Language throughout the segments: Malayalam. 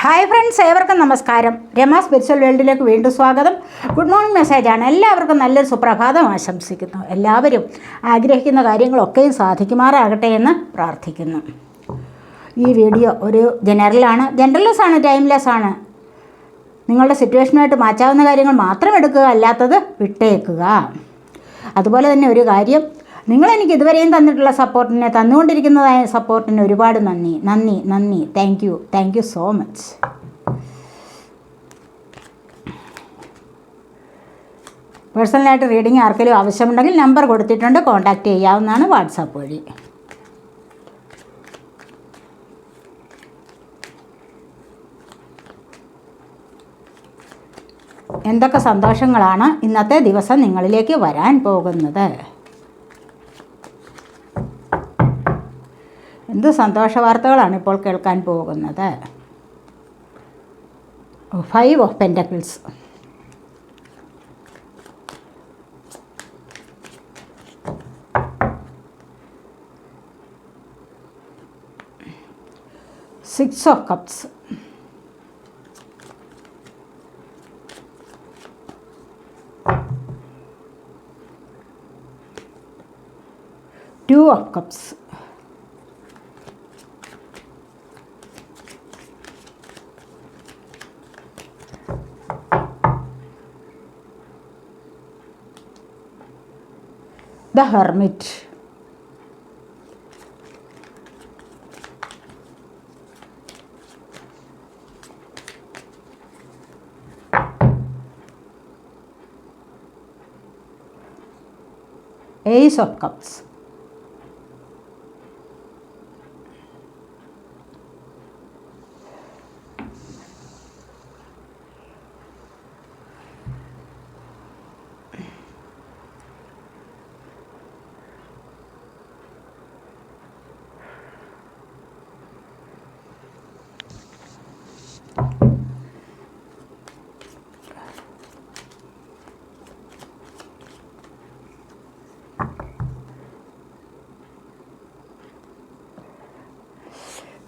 ഹായ് ഫ്രണ്ട്സ് ഏവർക്കും നമസ്കാരം. രമ സ്പിരിച്വൽ വേൾഡിലേക്ക് വീണ്ടും സ്വാഗതം. ഗുഡ് മോർണിംഗ് മെസ്സേജാണ് എല്ലാവർക്കും നല്ലൊരു സുപ്രഭാതം ആശംസിക്കുന്നു. എല്ലാവരും ആഗ്രഹിക്കുന്ന കാര്യങ്ങളൊക്കെയും സാധിക്കുമാറാകട്ടെ എന്ന് പ്രാർത്ഥിക്കുന്നു. ഈ വീഡിയോ ഒരു ജനറലാണ് ജനറൽലെസ് ആണ് ടൈംലെസ് ആണ്. നിങ്ങളുടെ സിറ്റുവേഷനുമായിട്ട് മാറ്റാവുന്ന കാര്യങ്ങൾ മാത്രം എടുക്കുക അല്ലാത്തത് വിട്ടേക്കുക. അതുപോലെ തന്നെ ഒരു കാര്യം നിങ്ങൾ എനിക്ക് ഇതുവരെയും തന്നിട്ടുള്ള സപ്പോർട്ടിനെ തന്നുകൊണ്ടിരിക്കുന്നതായ സപ്പോർട്ടിന് ഒരുപാട് നന്ദി. നന്ദി നന്ദി. Thank you thank you so much പേഴ്സണലായിട്ട് റീഡിങ് ആർക്കെങ്കിലും ആവശ്യമുണ്ടെങ്കിൽ നമ്പർ കൊടുത്തിട്ടുണ്ട്. കോൺടാക്റ്റ് ചെയ്യാവുന്നതാണ് വാട്സാപ്പ് വഴി. എന്തൊക്കെ സന്തോഷങ്ങളാണ് ഇന്നത്തെ ദിവസം നിങ്ങളിലേക്ക് വരാൻ പോകുന്നത്? എന്ത് സന്തോഷ വാർത്തകളാണ് ഇപ്പോൾ കേൾക്കാൻ പോകുന്നത്? Five of pentacles six of cups two of cups the hermit. Ace of cups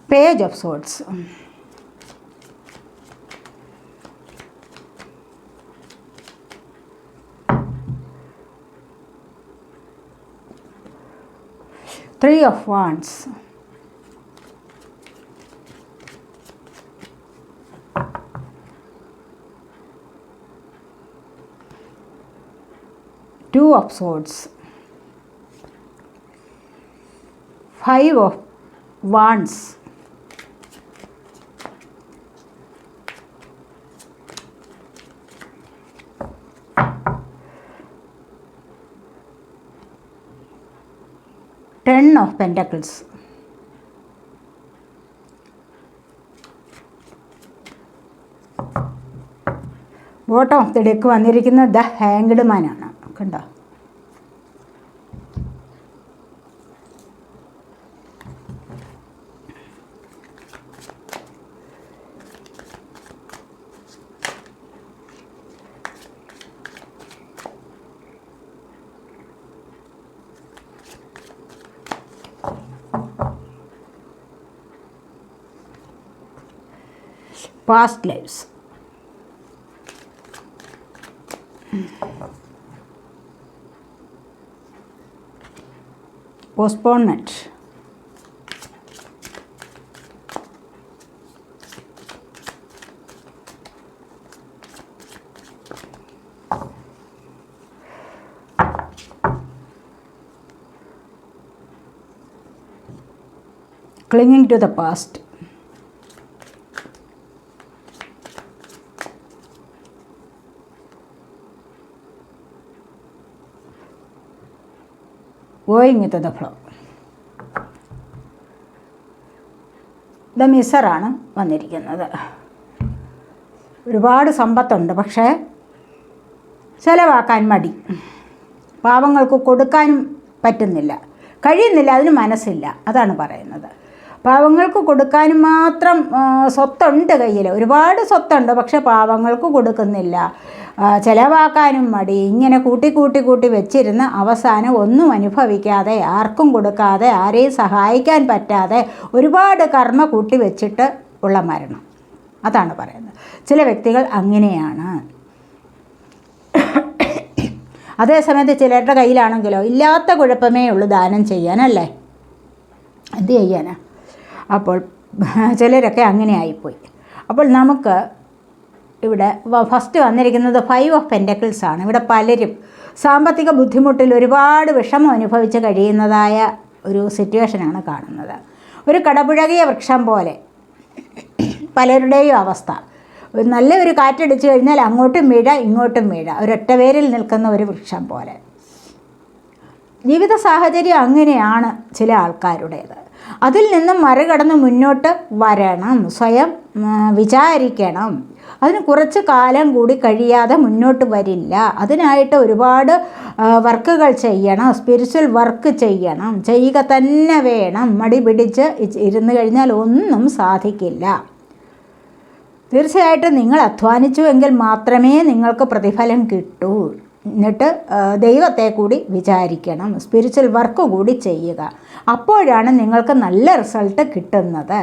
page of swords three of wands. Two of swords. Five of wands ten pentacles bottom of the deck വന്നിരിക്കുന്നത് ദ ഹാങ്ഡ് മാനാണ് കണ്ടോ? Past lives. Postponement. Clinging to the past. Going to the flow the മിസറാണ് വന്നിരിക്കുന്നത്. ഒരുപാട് സമ്പത്തുണ്ട് പക്ഷേ ചിലവാക്കാൻ മടി. പാവങ്ങൾക്ക് കൊടുക്കാനും പറ്റുന്നില്ല. കഴിയുന്നില്ല അതിന് മനസ്സില്ല അതാണ് പറയുന്നത്. പാവങ്ങൾക്ക് കൊടുക്കാനും മാത്രം സ്വത്തുണ്ട് കയ്യിൽ ഒരുപാട് സ്വത്തുണ്ട് പക്ഷെ പാവങ്ങൾക്ക് കൊടുക്കുന്നില്ല. ചിലവാക്കാനും മടി. ഇങ്ങനെ കൂട്ടി കൂട്ടി കൂട്ടി വെച്ചിരുന്ന് അവസാനം ഒന്നും അനുഭവിക്കാതെ ആർക്കും കൊടുക്കാതെ ആരെയും സഹായിക്കാൻ പറ്റാതെ ഒരുപാട് കർമ്മ കൂട്ടി വെച്ചിട്ട് ഉള്ള മരണം. അതാണ് പറയുന്നത്. ചില വ്യക്തികൾ അങ്ങനെയാണ്. അതേസമയത്ത് ചിലരുടെ കയ്യിലാണെങ്കിലോ ഇല്ലാത്ത കുഴപ്പമേ ഉള്ളൂ ദാനം ചെയ്യാനല്ലേ എന്ത് ചെയ്യാനാ? അപ്പോൾ ചിലരൊക്കെ അങ്ങനെ ആയിപ്പോയി. അപ്പോൾ നമുക്ക് ഇവിടെ ഫസ്റ്റ് വന്നിരിക്കുന്നത് ഫൈവ് ഓഫ് പെന്റക്കിൾസ് ആണ്. ഇവിടെ പലരും സാമ്പത്തിക ബുദ്ധിമുട്ടിൽ ഒരുപാട് വിഷമം അനുഭവിച്ച് കഴിയുന്നതായ ഒരു സിറ്റുവേഷനാണ് കാണുന്നത്. ഒരു കടപുഴകിയ വൃക്ഷം പോലെ പലരുടെയും അവസ്ഥ. നല്ല ഒരു കാറ്റടിച്ചു കഴിഞ്ഞാൽ അങ്ങോട്ടും വീഴ ഇങ്ങോട്ടും വീഴ. ഒരൊറ്റ പേരിൽ നിൽക്കുന്ന ഒരു വൃക്ഷം പോലെ. ജീവിത സാഹചര്യം അങ്ങനെയാണ് ചില ആൾക്കാരുടേത്. അതിൽ നിന്ന് മറികടന്ന് മുന്നോട്ട് വരണം. സ്വയം വിചാരിക്കണം. അതിന് കുറച്ച് കാലം കൂടി കഴിയാതെ മുന്നോട്ട് വരില്ല. അതിനായിട്ട് ഒരുപാട് വർക്കുകൾ ചെയ്യണം. സ്പിരിച്വൽ വർക്ക് ചെയ്യണം. ചെയ്യുക തന്നെ വേണം. മടി പിടിച്ച് ഇരുന്ന് കഴിഞ്ഞാൽ ഒന്നും സാധിക്കില്ല. തീർച്ചയായിട്ടും നിങ്ങൾ അധ്വാനിച്ചുവെങ്കിൽ മാത്രമേ നിങ്ങൾക്ക് പ്രതിഫലം കിട്ടൂ. എന്നിട്ട് ദൈവത്തെ കൂടി വിചാരിക്കണം സ്പിരിച്വൽ വർക്ക് കൂടി ചെയ്യുക. അപ്പോഴാണ് നിങ്ങൾക്ക് നല്ല റിസൾട്ട് കിട്ടുന്നത്.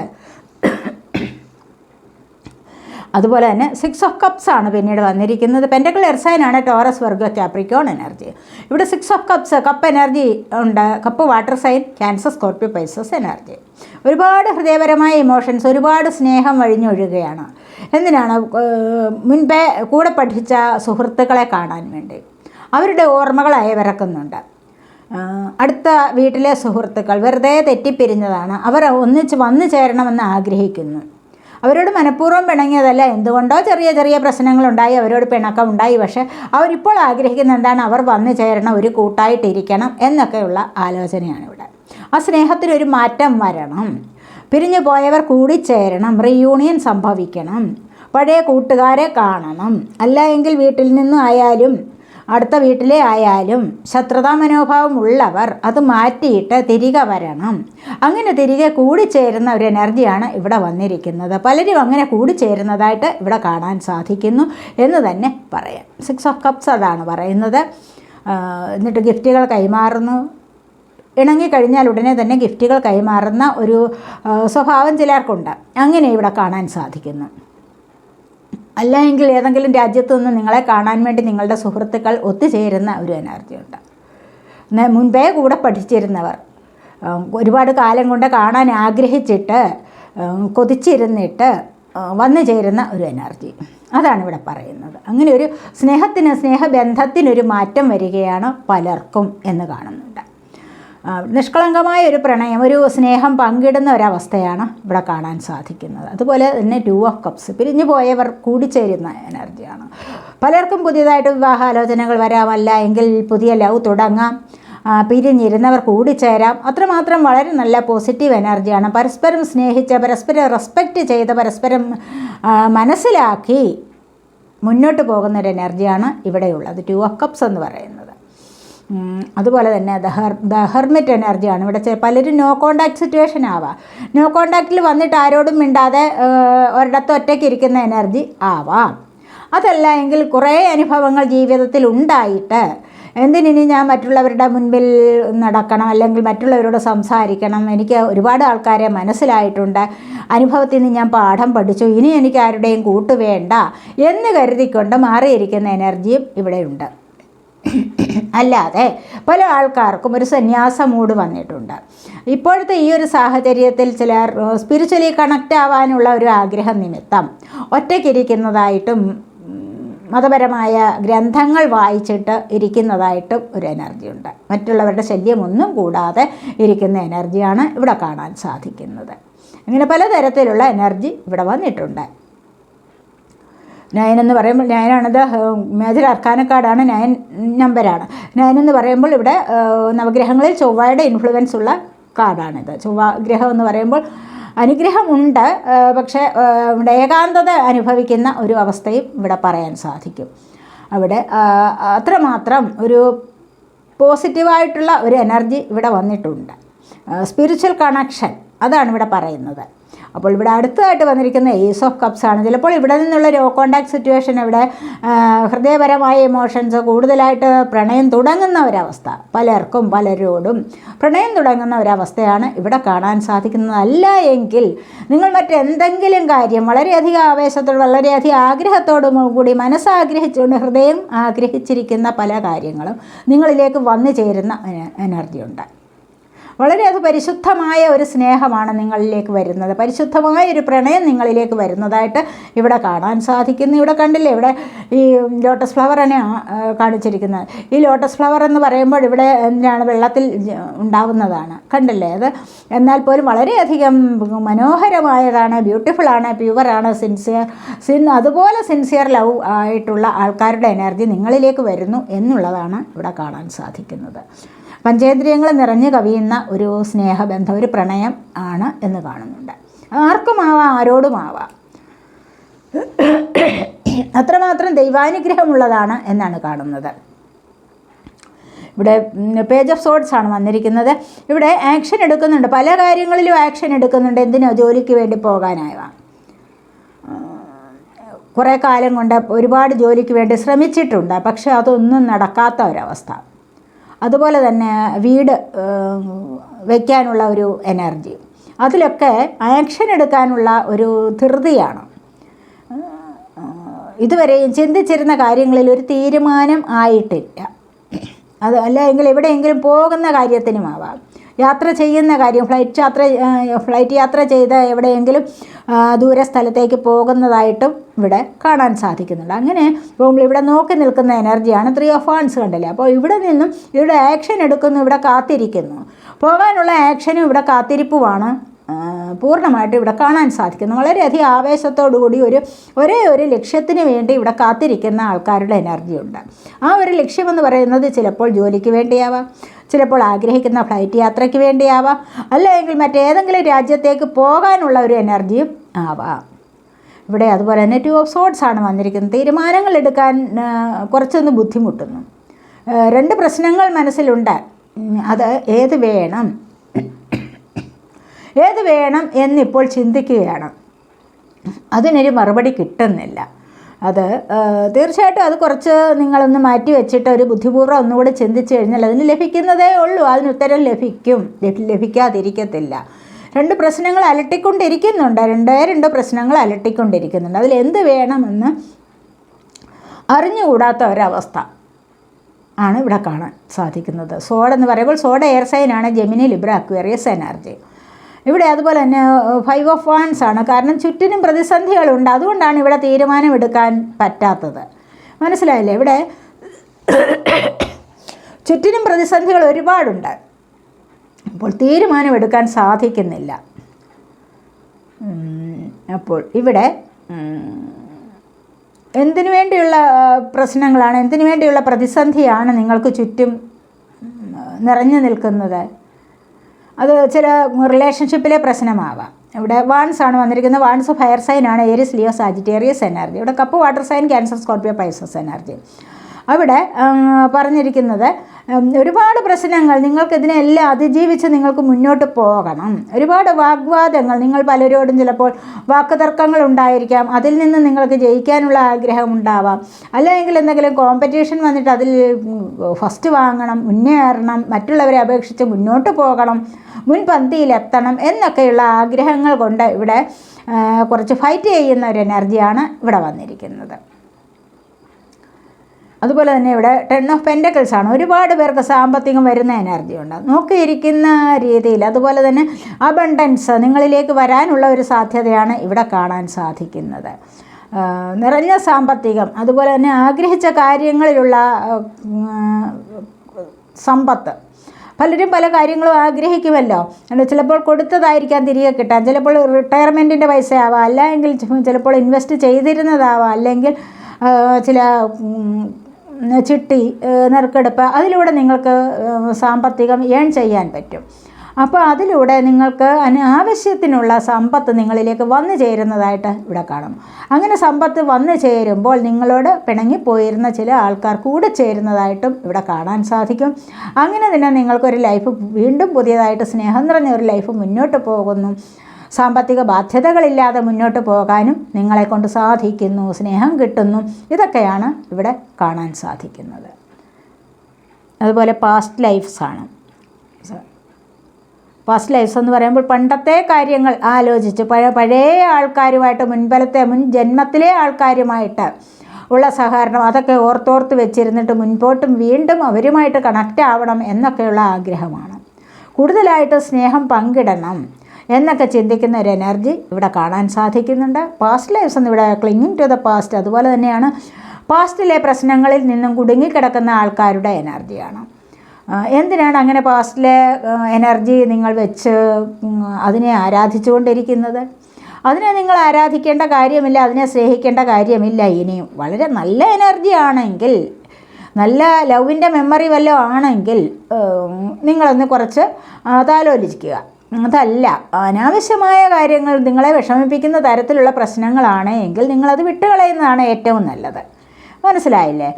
അതുപോലെ തന്നെ സിക്സ് ഓഫ് കപ്സ് ആണ് പിന്നീട് വന്നിരിക്കുന്നത്. പെന്റക്കിൾ എർസൈനാണ് ടോറസ് വർഗ കാപ്രിക്കോൺ എനർജി ഇവിടെ six of cups cup energy ഉണ്ട്. Cup water sign Cancer Scorpio Pisces energy ഒരുപാട് ഹൃദയപരമായ ഇമോഷൻസ് ഒരുപാട് സ്നേഹം വഴിഞ്ഞൊഴുകയാണ്. എന്തിനാണ് മുൻപേ കൂടെ പഠിച്ച സുഹൃത്തുക്കളെ കാണാൻ വേണ്ടി. അവരുടെ ഓർമ്മകൾ അയവിറക്കുന്നുണ്ട് അടുത്ത വീട്ടിലെ സുഹൃത്തുക്കൾ വെറുതെ തെറ്റിപ്പിരിഞ്ഞതാണ്. അവർ ഒന്നിച്ച് വന്നു ചേരണമെന്ന് ആഗ്രഹിക്കുന്നു. അവരോട് മനഃപൂർവം പിണങ്ങിയതല്ല. എന്തുകൊണ്ടോ ചെറിയ ചെറിയ പ്രശ്നങ്ങളുണ്ടായി അവരോട് പിണക്കമുണ്ടായി പക്ഷേ അവരിപ്പോൾ ആഗ്രഹിക്കുന്ന എന്താണ്? അവർ വന്നു ചേരണം ഒരു കൂട്ടായിട്ടിരിക്കണം എന്നൊക്കെയുള്ള ആലോചനയാണ് ഇവിടെ ആ സ്നേഹത്തിനൊരു മാറ്റം വരണം. പിരിഞ്ഞു പോയവർ കൂടിച്ചേരണം. റീയൂണിയൻ സംഭവിക്കണം. പഴയ കൂട്ടുകാരെ കാണണം. അല്ല എങ്കിൽ വീട്ടിൽ നിന്നും ആയാലും അടുത്ത വീട്ടിലെ ആയാലും ശത്രുതാ മനോഭാവം ഉള്ളവർ അത് മാറ്റിയിട്ട് തിരികെ വരണം. അങ്ങനെ തിരികെ കൂടിച്ചേരുന്ന ഒരു എനർജിയാണ് ഇവിടെ വന്നിരിക്കുന്നത്. പലരും അങ്ങനെ കൂടിച്ചേരുന്നതായിട്ട് ഇവിടെ കാണാൻ സാധിക്കുന്നു എന്ന് തന്നെ പറയാം. സിക്സ് ഓഫ് കപ്സ് അതാണ് പറയുന്നത്. എന്നിട്ട് ഗിഫ്റ്റുകൾ കൈമാറുന്നു. ഇണങ്ങിക്കഴിഞ്ഞാൽ ഉടനെ തന്നെ ഗിഫ്റ്റുകൾ കൈമാറുന്ന ഒരു സ്വഭാവം ചിലർക്കുണ്ട്. അങ്ങനെ ഇവിടെ കാണാൻ സാധിക്കുന്നു. അല്ല എങ്കിൽ ഏതെങ്കിലും രാജ്യത്തു നിന്ന് നിങ്ങളെ കാണാൻ വേണ്ടി നിങ്ങളുടെ സുഹൃത്തുക്കൾ ഒത്തുചേരുന്ന ഒരു എനർജിയുണ്ട് മുൻപേ കൂടെ പഠിച്ചിരുന്നവർ ഒരുപാട് കാലം കൊണ്ട് കാണാൻ ആഗ്രഹിച്ചിട്ട് കൊതിച്ചിരുന്നിട്ട് വന്നു ചേരുന്ന ഒരു എനർജി അതാണ് ഇവിടെ പറയുന്നത്. അങ്ങനെ ഒരു സ്നേഹത്തിന് സ്നേഹബന്ധത്തിനൊരു മാറ്റം വരികയാണ് പലർക്കും എന്ന് കാണുന്നുണ്ട്. നിഷ്കളങ്കമായ ഒരു പ്രണയം ഒരു സ്നേഹം പങ്കിടുന്ന ഒരവസ്ഥയാണ് ഇവിടെ കാണാൻ സാധിക്കുന്നത്. അതുപോലെ തന്നെ ടു ഓഫ് കപ്സ് പിരിഞ്ഞു പോയവർ കൂടിച്ചേരുന്ന എനർജിയാണ്. പലർക്കും പുതിയതായിട്ട് വിവാഹാലോചനകൾ വരാമല്ല എങ്കിൽ പുതിയ ലവ് തുടങ്ങാം. പിരിഞ്ഞിരുന്നവർ കൂടിച്ചേരാം. അത്രമാത്രം വളരെ നല്ല പോസിറ്റീവ് എനർജിയാണ്. പരസ്പരം സ്നേഹിച്ച പരസ്പരം റെസ്പെക്റ്റ് ചെയ്ത് പരസ്പരം മനസ്സിലാക്കി മുന്നോട്ട് പോകുന്ന ഒരു എനർജിയാണ് ഇവിടെയുള്ളത്. ടു ഓഫ് കപ്സ് എന്ന് പറയുന്നത്. അതുപോലെ തന്നെ ദ ദ ഹെർമിറ്റ് എനർജിയാണ് ഇവിടെ പലരും നോ കോണ്ടാക്ട് സിറ്റുവേഷൻ ആവാം. നോ കോണ്ടാക്റ്റിൽ വന്നിട്ട് ആരോടും മിണ്ടാതെ ഒരിടത്ത് ഒറ്റയ്ക്ക് ഇരിക്കുന്ന എനർജി ആവാം. അതല്ല എങ്കിൽ കുറേ അനുഭവങ്ങൾ ജീവിതത്തിൽ ഉണ്ടായിട്ട് എന്തിനി ഞാൻ മറ്റുള്ളവരുടെ മുൻപിൽ നടക്കണം അല്ലെങ്കിൽ മറ്റുള്ളവരോട് സംസാരിക്കണം. എനിക്ക് ഒരുപാട് ആൾക്കാരെ മനസ്സിലായിട്ടുണ്ട്. അനുഭവത്തിൽ നിന്ന് ഞാൻ പാഠം പഠിച്ചു. ഇനി എനിക്ക് ആരുടെയും കൂട്ടുവേണ്ട എന്ന് കരുതിക്കൊണ്ട് മാറിയിരിക്കുന്ന എനർജിയും ഇവിടെയുണ്ട് അല്ലാതെ പല ആൾക്കാർക്കും ഒരു സന്യാസ മൂഡ് വന്നിട്ടുണ്ട്. ഇപ്പോഴത്തെ ഈ ഒരു സാഹചര്യത്തിൽ ചിലർ സ്പിരിച്വലി കണക്റ്റ് ആവാനുള്ള ഒരു ആഗ്രഹം നിമിത്തം ഒറ്റയ്ക്കിരിക്കുന്നതായിട്ടും മതപരമായ ഗ്രന്ഥങ്ങൾ വായിച്ചിട്ട് ഇരിക്കുന്നതായിട്ടും ഒരു എനർജി ഉണ്ട്. മറ്റുള്ളവരുടെ ശല്യം ഒന്നും കൂടാതെ ഇരിക്കുന്ന എനർജിയാണ് ഇവിടെ കാണാൻ സാധിക്കുന്നത്. അങ്ങനെ പലതരത്തിലുള്ള എനർജി ഇവിടെ വന്നിട്ടുണ്ട്. നയൻ എന്ന് പറയുമ്പോൾ നയനാണത് മേജർ അർക്കാനക്കാടാണ് നയൻ നമ്പരാണ്. നയൻ എന്ന് പറയുമ്പോൾ ഇവിടെ നവഗ്രഹങ്ങളിൽ ചൊവ്വയുടെ ഇൻഫ്ലുവൻസ് ഉള്ള കാർഡാണിത് ചൊവ്വ ഗ്രഹം എന്ന് പറയുമ്പോൾ അനുഗ്രഹമുണ്ട് പക്ഷേ ഇവിടെ ഏകാന്തത അനുഭവിക്കുന്ന ഒരു അവസ്ഥയും ഇവിടെ പറയാൻ സാധിക്കും. അവിടെ അത്രമാത്രം ഒരു പോസിറ്റീവായിട്ടുള്ള ഒരു എനർജി ഇവിടെ വന്നിട്ടുണ്ട്. സ്പിരിച്വൽ കണക്ഷൻ അതാണ് ഇവിടെ പറയുന്നത്. അപ്പോൾ ഇവിടെ അടുത്തതായിട്ട് വന്നിരിക്കുന്ന ഏസ് ഓഫ് കപ്സ് ആണ്. ചിലപ്പോൾ ഇവിടെ നിന്നുള്ള രോ കോണ്ടാക്ട് സിറ്റുവേഷൻ ഇവിടെ ഹൃദയപരമായ ഇമോഷൻസ് കൂടുതലായിട്ട് പ്രണയം തുടങ്ങുന്ന ഒരവസ്ഥ. പലർക്കും പലരോടും പ്രണയം തുടങ്ങുന്ന ഒരവസ്ഥയാണ് ഇവിടെ കാണാൻ സാധിക്കുന്നതല്ല എങ്കിൽ നിങ്ങൾ മറ്റെന്തെങ്കിലും കാര്യം വളരെയധികം ആവേശത്തോട് വളരെയധികം ആഗ്രഹത്തോടും കൂടി മനസ്സാഗ്രഹിച്ചുകൊണ്ട് ഹൃദയം ആഗ്രഹിച്ചിരിക്കുന്ന പല കാര്യങ്ങളും നിങ്ങളിലേക്ക് വന്നു ചേരുന്ന എനർജി ഉണ്ട്. വളരെയധികം പരിശുദ്ധമായ ഒരു സ്നേഹമാണ് നിങ്ങളിലേക്ക് വരുന്നത്. പരിശുദ്ധമായ ഒരു പ്രണയം നിങ്ങളിലേക്ക് വരുന്നതായിട്ട് ഇവിടെ കാണാൻ സാധിക്കുന്നു. ഇവിടെ കണ്ടില്ലേ? ഇവിടെ ഈ ലോട്ടസ് ഫ്ലവർ ഫ്ലവറിനെ കാണിച്ചിരിക്കുന്നത്. ഈ ലോട്ടസ് ഫ്ലവർ എന്ന് പറയുമ്പോൾ ഇവിടെ എന്തിനാണ് വെള്ളത്തിൽ ഉണ്ടാകുന്നതാണ് കണ്ടില്ലേ? അത് എന്നാൽ പോലും വളരെയധികം മനോഹരമായതാണ് ബ്യൂട്ടിഫുള്ളാണ് പ്യുവറാണ് സിൻസിയർ സിൻ അതുപോലെ സിൻസിയർ ലവ് ആയിട്ടുള്ള ആൾക്കാരുടെ എനർജി നിങ്ങളിലേക്ക് വരുന്നു എന്നുള്ളതാണ് ഇവിടെ കാണാൻ സാധിക്കുന്നത്. പഞ്ചേന്ദ്രിയങ്ങൾ നിറഞ്ഞു കവിയുന്ന ഒരു സ്നേഹബന്ധം ഒരു പ്രണയം ആണ് എന്ന് കാണുന്നുണ്ട്. ആർക്കുമാവാം ആരോടുമാവാം? അത്രമാത്രം ദൈവാനുഗ്രഹമുള്ളതാണ് എന്നാണ് കാണുന്നത്. ഇവിടെ പേജ് ഓഫ് സോഡ്സ് ആണ് വന്നിരിക്കുന്നത്. ഇവിടെ ആക്ഷൻ എടുക്കുന്നുണ്ട്. പല കാര്യങ്ങളിലും ആക്ഷൻ എടുക്കുന്നുണ്ട്. എന്തിനോ? ജോലിക്ക് വേണ്ടി പോകാനായവ കുറേ കാലം കൊണ്ട് ഒരുപാട് ജോലിക്ക് വേണ്ടി ശ്രമിച്ചിട്ടുണ്ട്. പക്ഷെ അതൊന്നും നടക്കാത്ത ഒരവസ്ഥ. അതുപോലെ തന്നെ വീട് വയ്ക്കാനുള്ള ഒരു എനർജി അതിലൊക്കെ ആക്ഷൻ എടുക്കാനുള്ള ഒരു ധൃതിയാണ്. ഇതുവരെയും ചിന്തിച്ചിരുന്ന കാര്യങ്ങളിൽ ഒരു തീരുമാനം ആയിട്ടില്ല. അത് അല്ല എങ്കിൽ എവിടെയെങ്കിലും പോകുന്ന കാര്യത്തിനുമാവാം. യാത്ര ചെയ്യുന്ന കാര്യം ഫ്ലൈറ്റ് യാത്ര ഫ്ലൈറ്റ് യാത്ര ചെയ്ത് എവിടെയെങ്കിലും ദൂര സ്ഥലത്തേക്ക് പോകുന്നതായിട്ടും ഇവിടെ കാണാൻ സാധിക്കുന്നുണ്ട്. അങ്ങനെ നമ്മൾ ഇവിടെ നോക്കി നിൽക്കുന്ന എനർജിയാണ് ത്രീ ഓഫ് വാൺസ് കണ്ടല്ലേ? അപ്പോൾ ഇവിടെ നിന്നും ഇവിടെ ആക്ഷൻ എടുക്കുന്നു ഇവിടെ കാത്തിരിക്കുന്നു. പോകാനുള്ള ആക്ഷനും ഇവിടെ കാത്തിരിപ്പുമാണ്. പൂർണമായിട്ട് ഇവിടെ കാണാൻ സാധിക്കുന്നു വളരെയധികം ആവേശത്തോടു കൂടി ഒരു ഒരേ ഒരു ലക്ഷ്യത്തിന് വേണ്ടി ഇവിടെ കാത്തിരിക്കുന്ന ആൾക്കാരുടെ എനർജി ഉണ്ട് ആ ഒരു ലക്ഷ്യമെന്ന് പറയുന്നത് ചിലപ്പോൾ ജോലിക്ക് വേണ്ടിയാവാം ചിലപ്പോൾ ആഗ്രഹിക്കുന്ന ഫ്ലൈറ്റ് യാത്രയ്ക്ക് വേണ്ടിയാവാം അല്ലെങ്കിൽ മറ്റേതെങ്കിലും രാജ്യത്തേക്ക് പോകാനുള്ള ഒരു എനർജിയും ആവാം. ഇവിടെ അതുപോലെ തന്നെ ടു ഓഫ് സോട്ട്സ് ആണ് വന്നിരിക്കുന്നത്. തീരുമാനങ്ങൾ എടുക്കാൻ കുറച്ചൊന്ന് ബുദ്ധിമുട്ടുന്നു. രണ്ട് പ്രശ്നങ്ങൾ മനസ്സിലുണ്ട്. അത് ഏത് വേണം? ഏത് വേണം എന്നിപ്പോൾ ചിന്തിക്കുകയാണ്. അതിനൊരു മറുപടി കിട്ടുന്നില്ല. അത് തീർച്ചയായിട്ടും അത് കുറച്ച് നിങ്ങളൊന്ന് മാറ്റി വെച്ചിട്ട് ഒരു ബുദ്ധിപൂർവം ഒന്നുകൂടി ചിന്തിച്ച് കഴിഞ്ഞാൽ അതിന് ലഭിക്കുന്നതേ ഉള്ളൂ. അതിന് ഉത്തരം ലഭിക്കും. ലഭി- ലഭിക്കാതിരിക്കത്തില്ല. രണ്ട് പ്രശ്നങ്ങൾ അലട്ടിക്കൊണ്ടിരിക്കുന്നുണ്ട്. രണ്ടേ രണ്ട് പ്രശ്നങ്ങൾ അലട്ടിക്കൊണ്ടിരിക്കുന്നുണ്ട്. അതിൽ എന്ത് വേണമെന്ന് അറിഞ്ഞുകൂടാത്ത ഒരവസ്ഥ ആണ് ഇവിടെ കാണാൻ സാധിക്കുന്നത്. സോഡ് എന്ന് പറയുമ്പോൾ സോഡ് air സൈനാണ്. Gemini Libra Aquarius energy. ഇവിടെ അതുപോലെ തന്നെ ഫൈവ് ഓഫ് വാൻസ് ആണ്. കാരണം ചുറ്റിനും പ്രതിസന്ധികളുണ്ട്. അതുകൊണ്ടാണ് ഇവിടെ തീരുമാനമെടുക്കാൻ പറ്റാത്തത്. മനസ്സിലായില്ലേ? ഇവിടെ ചുറ്റിനും പ്രതിസന്ധികൾ ഒരുപാടുണ്ട്. അപ്പോൾ തീരുമാനമെടുക്കാൻ സാധിക്കുന്നില്ല. അപ്പോൾ ഇവിടെ എന്തിനു വേണ്ടിയുള്ള പ്രശ്നങ്ങളാണ്? എന്തിനു വേണ്ടിയുള്ള പ്രതിസന്ധിയാണ് നിങ്ങൾക്ക് ചുറ്റും നിറഞ്ഞു നിൽക്കുന്നത്? അത് ചില റിലേഷൻഷിപ്പിലെ പ്രശ്നമാവാം. ഇവിടെ വാൺസ് ആണ് വന്നിരിക്കുന്നത്. വാൺസ് ഫയർ സൈൻ ആണ്. ഏരിയസ് ലിയോ സാജിറ്റേറിയസ് എനർജി ഇവിടെ cup water sign Cancer Scorpio Pisces energy അവിടെ പറഞ്ഞിരിക്കുന്നത് ഒരുപാട് പ്രശ്നങ്ങൾ നിങ്ങൾക്കിതിനെല്ലാം അതിജീവിച്ച് നിങ്ങൾക്ക് മുന്നോട്ട് പോകണം. ഒരുപാട് വാഗ്വാദങ്ങൾ നിങ്ങൾ പലരോടും ചിലപ്പോൾ വാക്കുതർക്കങ്ങൾ ഉണ്ടായിരിക്കാം. അതിൽ നിന്ന് നിങ്ങൾക്ക് ജയിക്കാനുള്ള ആഗ്രഹം ഉണ്ടാവാം. അല്ലെങ്കിൽ എന്തെങ്കിലും കോമ്പറ്റീഷൻ വന്നിട്ട് അതിൽ ഫസ്റ്റ് വാങ്ങണം മുന്നേറണം മറ്റുള്ളവരെ അപേക്ഷിച്ച് മുന്നോട്ട് പോകണം മുൻപന്തിയിലെത്തണം എന്നൊക്കെയുള്ള ആഗ്രഹങ്ങൾ കൊണ്ട് ഇവിടെ കുറച്ച് ഫൈറ്റ് ചെയ്യുന്ന ഒരു എനർജിയാണ് ഇവിടെ വന്നിരിക്കുന്നത്. അതുപോലെ തന്നെ ഇവിടെ ടെൻ ഓഫ് പെന്റക്കിൾസ് ആണ്. ഒരുപാട് പേർക്ക് സാമ്പത്തികം വരുന്ന എനർജി ഉണ്ട്. നോക്കിയിരിക്കുന്ന രീതിയിൽ. അതുപോലെ തന്നെ അബണ്ടൻസ് നിങ്ങളിലേക്ക് വരാനുള്ള ഒരു സാധ്യതയാണ് ഇവിടെ കാണാൻ സാധിക്കുന്നത്. നിറഞ്ഞ സാമ്പത്തികം അതുപോലെ തന്നെ ആഗ്രഹിച്ച കാര്യങ്ങളിലുള്ള സമ്പത്ത്. പലരും പല കാര്യങ്ങളും ആഗ്രഹിക്കുമല്ലോ. ചിലപ്പോൾ കൊടുത്തതായിരിക്കാം തിരികെ കിട്ടാൻ. ചിലപ്പോൾ റിട്ടയർമെന്റിന്റെ പൈസ ആവാം. അല്ലെങ്കിൽ ചിലപ്പോൾ ഇൻവെസ്റ്റ് ചെയ്തിരുന്നതാവാം. അല്ലെങ്കിൽ ചില ചിട്ടി നെറുക്കെടുപ്പ് അതിലൂടെ നിങ്ങൾക്ക് സാമ്പത്തികം ഏൺ ചെയ്യാൻ പറ്റും. അപ്പോൾ അതിലൂടെ നിങ്ങൾക്ക് അനാവശ്യത്തിനുള്ള സമ്പത്ത് നിങ്ങളിലേക്ക് വന്നു ചേരുന്നതായിട്ട് ഇവിടെ കാണും. അങ്ങനെ സമ്പത്ത് വന്നു ചേരുമ്പോൾ നിങ്ങളോട് പിണങ്ങിപ്പോയിരുന്ന ചില ആൾക്കാർ കൂടെ ചേരുന്നതായിട്ടും ഇവിടെ കാണാൻ സാധിക്കും. അങ്ങനെ തന്നെ നിങ്ങൾക്കൊരു ലൈഫ് വീണ്ടും പുതിയതായിട്ട് സ്നേഹം നിറഞ്ഞ ഒരു ലൈഫ് മുന്നോട്ട് പോകുന്നു. സാമ്പത്തിക ബാധ്യതകളില്ലാതെ മുന്നോട്ട് പോകാനും നിങ്ങളെ കൊണ്ട് സാധിക്കുന്നു സ്നേഹം കിട്ടുന്നു. ഇതൊക്കെയാണ് ഇവിടെ കാണാൻ സാധിക്കുന്നത്. അതുപോലെ പാസ്റ്റ് ലൈഫ്സാണ് പാസ്റ്റ് ലൈഫ്സ് എന്ന് പറയുമ്പോൾ പണ്ടത്തെ കാര്യങ്ങൾ ആലോചിച്ച് പഴയ പഴയ ആൾക്കാരുമായിട്ട് മുൻപലത്തെ മുൻ ജന്മത്തിലെ ആൾക്കാരുമായിട്ട് ഉള്ള സഹകരണം അതൊക്കെ ഓർത്തോർത്ത് വെച്ചിരുന്നിട്ട് മുൻപോട്ടും വീണ്ടും അവരുമായിട്ട് കണക്റ്റ് ആവണം എന്നൊക്കെയുള്ള ആഗ്രഹമാണ്. കൂടുതലായിട്ട് സ്നേഹം പങ്കിടണം. എന്നൊക്കെ ചിന്തിക്കുന്ന ഒരു എനർജി ഇവിടെ കാണാൻ സാധിക്കുന്നുണ്ട്. പാസ്റ്റ് ലൈഫ്സ് എന്ന് ഇവിടെ ക്ലിങ്ങിങ് ടു ദ പാസ്റ്റ് അതുപോലെ തന്നെയാണ് പാസ്റ്റിലെ പ്രശ്നങ്ങളിൽ നിന്നും കുടുങ്ങിക്കിടക്കുന്ന ആൾക്കാരുടെ എനർജിയാണ് എന്തിനാണ് അങ്ങനെ പാസ്റ്റിലെ എനർജി നിങ്ങൾ വെച്ച് അതിനെ ആരാധിച്ചുകൊണ്ടിരിക്കുന്നത്? അതിനെ നിങ്ങൾ ആരാധിക്കേണ്ട കാര്യമില്ല അതിനെ സ്നേഹിക്കേണ്ട കാര്യമില്ല. ഇനിയും വളരെ നല്ല എനർജി ആണെങ്കിൽ നല്ല ലവിന്റെ മെമ്മറി വല്ലതും ആണെങ്കിൽ നിങ്ങളൊന്ന് കുറച്ച് താലോലിക്കുക. അതല്ല. അനാവശ്യമായ കാര്യങ്ങൾ നിങ്ങളെ വിഷമിപ്പിക്കുന്ന തരത്തിലുള്ള പ്രശ്നങ്ങളാണ് എങ്കിൽ നിങ്ങളത് വിട്ടുകളയുന്നതാണ് ഏറ്റവും നല്ലത്. മനസ്സിലായില്ലേ?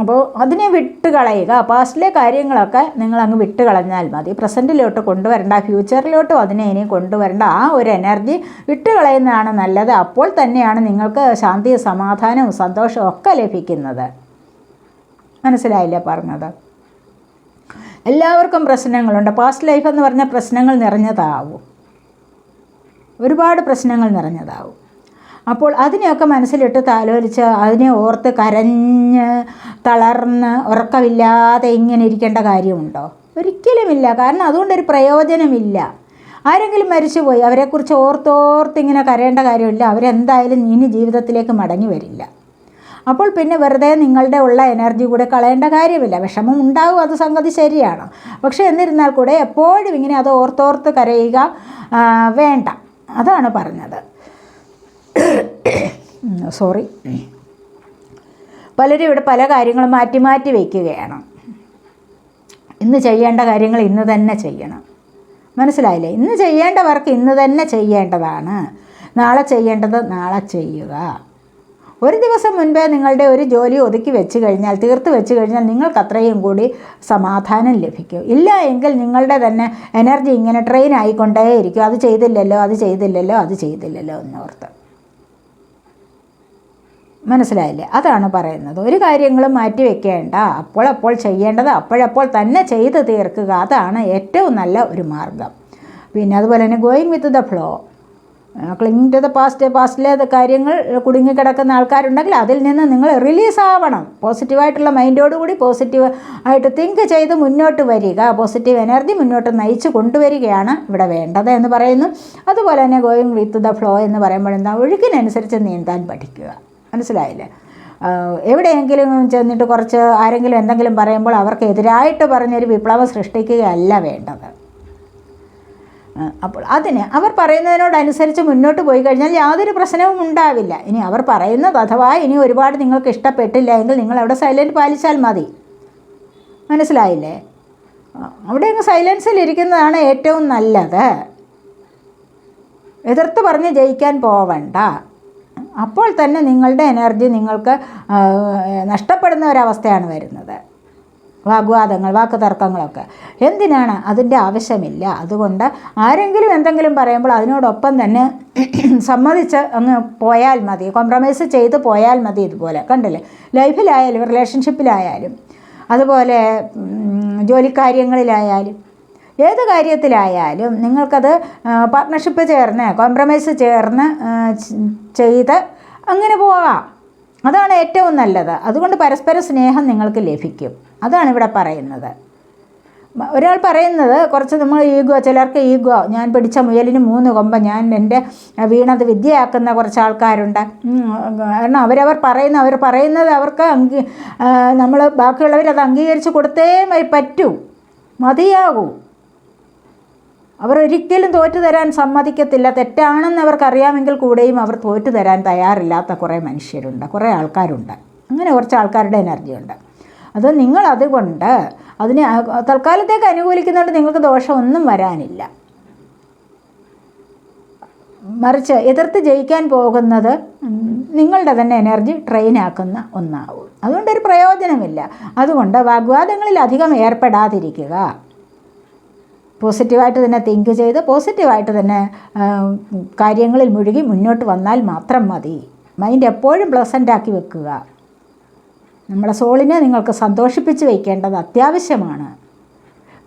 അപ്പോൾ അതിനെ വിട്ടുകളയുക പാസ്റ്റിലെ കാര്യങ്ങളൊക്കെ നിങ്ങൾ അങ്ങ് വിട്ടുകളഞ്ഞാൽ മതി. പ്രസന്റിലോട്ട് കൊണ്ടുവരേണ്ട ഫ്യൂച്ചറിലോട്ടും അതിനെ ഇനി കൊണ്ടുവരേണ്ട. ആ ഒരു എനർജി വിട്ടുകളയുന്നതാണ് നല്ലത്. അപ്പോൾ തന്നെയാണ് നിങ്ങൾക്ക് ശാന്തിയും സമാധാനവും സന്തോഷവും ഒക്കെ ലഭിക്കുന്നത്. മനസ്സിലായില്ലേ പറഞ്ഞത്? എല്ലാവർക്കും പ്രശ്നങ്ങളുണ്ട്. പാസ്റ്റ് ലൈഫ് എന്ന് പറഞ്ഞാൽ പ്രശ്നങ്ങൾ നിറഞ്ഞതാവും. ഒരുപാട് പ്രശ്നങ്ങൾ നിറഞ്ഞതാവും. അപ്പോൾ അതിനെയൊക്കെ മനസ്സിലിട്ട് താലോലിച്ച് അതിനെ ഓർത്ത് കരഞ്ഞ് തളർന്ന് ഉറക്കമില്ലാതെ ഇങ്ങനെ ഇരിക്കേണ്ട കാര്യമുണ്ടോ? ഒരിക്കലുമില്ല. കാരണം അതുകൊണ്ടൊരു പ്രയോജനമില്ല. ആരെങ്കിലും മരിച്ചുപോയി അവരെക്കുറിച്ച് ഓർത്തോർത്ത് ഇങ്ങനെ കരയേണ്ട കാര്യമില്ല. അവരെന്തായാലും ഇനി ജീവിതത്തിലേക്ക് മടങ്ങി വരില്ല. അപ്പോൾ പിന്നെ വെറുതെ നിങ്ങളുടെ ഉള്ള എനർജി കൂടെ കളയേണ്ട കാര്യമില്ല. വിഷമം ഉണ്ടാവും അത് സംഗതി ശരിയാണ്. പക്ഷേ എന്നിരുന്നാൽ കൂടെ എപ്പോഴും ഇങ്ങനെ അത് ഓർത്തോർത്ത് കരയുക വേണ്ട. അതാണ് പറഞ്ഞത്. സോറി പലരും ഇവിടെ പല കാര്യങ്ങളും മാറ്റി മാറ്റി വയ്ക്കുകയാണ് ഇന്ന് ചെയ്യേണ്ട കാര്യങ്ങൾ ഇന്ന് തന്നെ ചെയ്യണം. മനസ്സിലായില്ലേ? ഇന്ന് ചെയ്യേണ്ട വർക്ക് ഇന്ന് തന്നെ ചെയ്യേണ്ടതാണ്. നാളെ ചെയ്യേണ്ടത് നാളെ ചെയ്യുക. ഒരു ദിവസം മുൻപേ നിങ്ങളുടെ ഒരു ജോലി ഒതുക്കി വെച്ച് കഴിഞ്ഞാൽ തീർത്ത് വെച്ച് കഴിഞ്ഞാൽ നിങ്ങൾക്ക് അത്രയും കൂടി സമാധാനം ലഭിക്കും. ഇല്ല എങ്കിൽ നിങ്ങളുടെ തന്നെ എനർജി ഇങ്ങനെ ട്രെയിൻ ആയിക്കൊണ്ടേയിരിക്കും. അത് ചെയ്തില്ലല്ലോ അത് ചെയ്തില്ലല്ലോ അത് ചെയ്തില്ലല്ലോ എന്നോർത്ത്. മനസ്സിലായില്ലേ? അതാണ് പറയുന്നത്. ഒരു കാര്യങ്ങളും മാറ്റി വെക്കേണ്ട. അപ്പോഴപ്പോൾ ചെയ്യേണ്ടത് അപ്പോഴപ്പോൾ തന്നെ ചെയ്ത് തീർക്കുക. അതാണ് ഏറ്റവും നല്ല ഒരു മാർഗം. പിന്നെ അതുപോലെ തന്നെ going with the flow cling to the past പാസ്റ്റിലെ കാര്യങ്ങൾ കുടുങ്ങിക്കിടക്കുന്ന ആൾക്കാരുണ്ടെങ്കിൽ അതിൽ നിന്ന് നിങ്ങൾ റിലീസ് ആവണം. പോസിറ്റീവായിട്ടുള്ള മൈൻഡോടുകൂടി പോസിറ്റീവ് ആയിട്ട് തിങ്ക് ചെയ്ത് മുന്നോട്ട് വരിക. പോസിറ്റീവ് എനർജി മുന്നോട്ട് നയിച്ച് കൊണ്ടുവരികയാണ് ഇവിടെ വേണ്ടത് എന്ന് പറയുന്നു. അതുപോലെ തന്നെ ഗോയിങ് വിത്ത് ദ ഫ്ലോ എന്ന് പറയുമ്പോഴെന്താ ഒഴുക്കിനനുസരിച്ച് നീന്താൻ പഠിക്കുക. മനസ്സിലായില്ലേ? എവിടെയെങ്കിലും ചെന്നിട്ട് കുറച്ച് ആരെങ്കിലും എന്തെങ്കിലും പറയുമ്പോൾ അവർക്ക് എതിരായിട്ട് പറഞ്ഞൊരു വിപ്ലവം സൃഷ്ടിക്കുകയല്ല വേണ്ടത്. അപ്പോൾ അതിന് അവർ പറയുന്നതിനോടനുസരിച്ച് മുന്നോട്ട് പോയി കഴിഞ്ഞാൽ യാതൊരു പ്രശ്നവും ഉണ്ടാവില്ല. ഇനി അവർ പറയുന്നത് അഥവാ ഇനി ഒരുപാട് നിങ്ങൾക്ക് ഇഷ്ടപ്പെട്ടില്ല എങ്കിൽ നിങ്ങൾ അവിടെ സൈലന്റ് പാലിച്ചാൽ മതി. മനസ്സിലായില്ലേ? അവിടെ അങ്ങ് സൈലൻസിൽ ഇരിക്കുന്നതാണ് ഏറ്റവും നല്ലത്. എതിർത്ത് പറഞ്ഞ് ജയിക്കാൻ പോവണ്ട. അപ്പോൾ തന്നെ നിങ്ങളുടെ എനർജി നിങ്ങൾക്ക് നഷ്ടപ്പെടുന്ന ഒരവസ്ഥയാണ് വരുന്നത്. വാഗ്വാദങ്ങൾ വാക്ക് തർക്കങ്ങളൊക്കെ എന്തിനാണ്? അതിന്റെ ആവശ്യമില്ല. അതുകൊണ്ട് ആരെങ്കിലും എന്തെങ്കിലും പറയുമ്പോൾ അതിനോടൊപ്പം തന്നെ സമ്മതിച്ച് അങ്ങ് പോയാൽ മതി. കോംപ്രമൈസ് ചെയ്ത് പോയാൽ മതി ഇതുപോലെ. കണ്ടില്ലേ? ലൈഫിലായാലും റിലേഷൻഷിപ്പിലായാലും അതുപോലെ ജോലിക്കാര്യങ്ങളിലായാലും ഏത് കാര്യത്തിലായാലും നിങ്ങൾക്കത് പാർട്ട്ണർഷിപ്പ് ചേർന്ന് കോംപ്രമൈസ് ചേർന്ന് ചെയ്ത് അങ്ങനെ പോകാം അതാണ് ഏറ്റവും നല്ലത്. അതുകൊണ്ട് പരസ്പര സ്നേഹം നിങ്ങൾക്ക് ലഭിക്കും. അതാണ് ഇവിടെ പറയുന്നത്. ഒരാൾ പറയുന്നത് കുറച്ച് നമ്മൾ ഈഗോ ചിലർക്ക് ഈഗോ ഞാൻ പിടിച്ച മുയലിന് മൂന്ന് കൊമ്പ ഞാൻ എന്റെ വീണത് വിദ്യയാക്കുന്ന കുറച്ച് ആൾക്കാരുണ്ട്. കാരണം അവരവർ പറയുന്ന അവർ പറയുന്നത് അവർക്ക് അംഗീ നമ്മൾ ബാക്കിയുള്ളവരത് അംഗീകരിച്ച് കൊടുത്തേ പറ്റൂ. മതിയാകൂ. അവർ ഒരിക്കലും തോറ്റു തരാൻ സമ്മതിക്കത്തില്ല. തെറ്റാണെന്ന് അവർക്കറിയാമെങ്കിൽ കൂടെയും അവർ തോറ്റു തരാൻ തയ്യാറില്ലാത്ത കുറേ മനുഷ്യരുണ്ട് കുറേ ആൾക്കാരുണ്ട്. അങ്ങനെ കുറച്ച് ആൾക്കാരുടെ എനർജി ഉണ്ട്. അത് നിങ്ങൾ അതുകൊണ്ട് അതിനെ തൽക്കാലത്തേക്ക് അനുകൂലിക്കുന്നതുകൊണ്ട് നിങ്ങൾക്ക് ദോഷമൊന്നും വരാനില്ല. മറിച്ച് എതിർത്ത് ജയിക്കാൻ പോകുന്നത് നിങ്ങളുടെ തന്നെ എനർജി ട്രെയിൻ ആക്കുന്ന ഒന്നാവും. അതുകൊണ്ടൊരു പ്രയോജനമില്ല. അതുകൊണ്ട് വാഗ്വാദങ്ങളിൽ അധികം ഏർപ്പെടാതിരിക്കുക. പോസിറ്റീവായിട്ട് തന്നെ തിങ്ക് ചെയ്ത് പോസിറ്റീവായിട്ട് തന്നെ കാര്യങ്ങളിൽ മുഴുകി മുന്നോട്ട് വന്നാൽ മാത്രം മതി. മൈൻഡ് എപ്പോഴും പ്ലസന്റ് ആക്കി വെക്കുക. നമ്മളെ സോളിനെ നിങ്ങൾക്ക് സന്തോഷിപ്പിച്ച് വയ്ക്കേണ്ടത് അത്യാവശ്യമാണ്.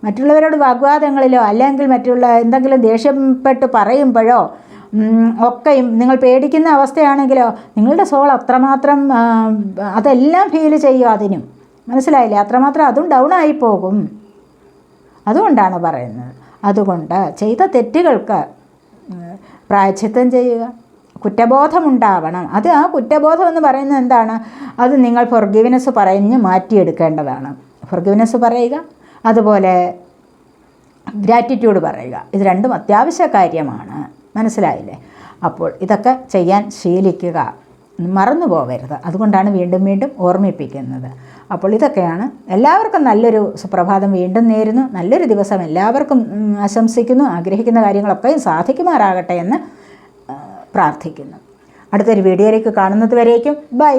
മറ്റുള്ളവരോട് വാഗ്വാദങ്ങളിലോ അല്ലെങ്കിൽ മറ്റുള്ള എന്തെങ്കിലും ദേഷ്യപ്പെട്ട് പറയുമ്പോഴോ ഒക്കെയും നിങ്ങൾ പേടിക്കുന്ന അവസ്ഥയാണെങ്കിലോ നിങ്ങളുടെ സോൾ അത്രമാത്രം അതെല്ലാം ഫീൽ ചെയ്യും അതിനും. മനസ്സിലായില്ലേ? അത്രമാത്രം അതും ഡൗൺ ആയി പോകും. അതുകൊണ്ടാണ് പറയുന്നത്. അതുകൊണ്ട് ചെയ്ത തെറ്റുകൾക്ക് പ്രായച്ചിത്തം ചെയ്യുക. കുറ്റബോധമുണ്ടാവണം. അത് ആ കുറ്റബോധം എന്ന് പറയുന്നത് എന്താണ്? അത് നിങ്ങൾ ഫൊർഗിവിനെസ് പറഞ്ഞ് മാറ്റിയെടുക്കേണ്ടതാണ്. ഫൊർഗിവിനെസ് പറയുക അതുപോലെ ഗ്രാറ്റിറ്റ്യൂഡ് പറയുക. ഇത് രണ്ടും അത്യാവശ്യ കാര്യമാണ്. മനസ്സിലായില്ലേ? അപ്പോൾ ഇതൊക്കെ ചെയ്യാൻ ശീലിക്കുക. മറന്നു പോകരുത്. അതുകൊണ്ടാണ് വീണ്ടും വീണ്ടും ഓർമ്മിപ്പിക്കുന്നത്. അപ്പോൾ ഇതൊക്കെയാണ്. എല്ലാവർക്കും നല്ലൊരു സുപ്രഭാതം വീണ്ടും നേരുന്നു. നല്ലൊരു ദിവസം എല്ലാവർക്കും ആശംസിക്കുന്നു. ആഗ്രഹിക്കുന്ന കാര്യങ്ങളൊക്കെയും സാധിക്കുമാറാകട്ടെ എന്ന് പ്രാർത്ഥിക്കുന്നു. അടുത്തൊരു വീഡിയോയിലേക്ക് കാണുന്നത് വരേക്കും. ബൈ.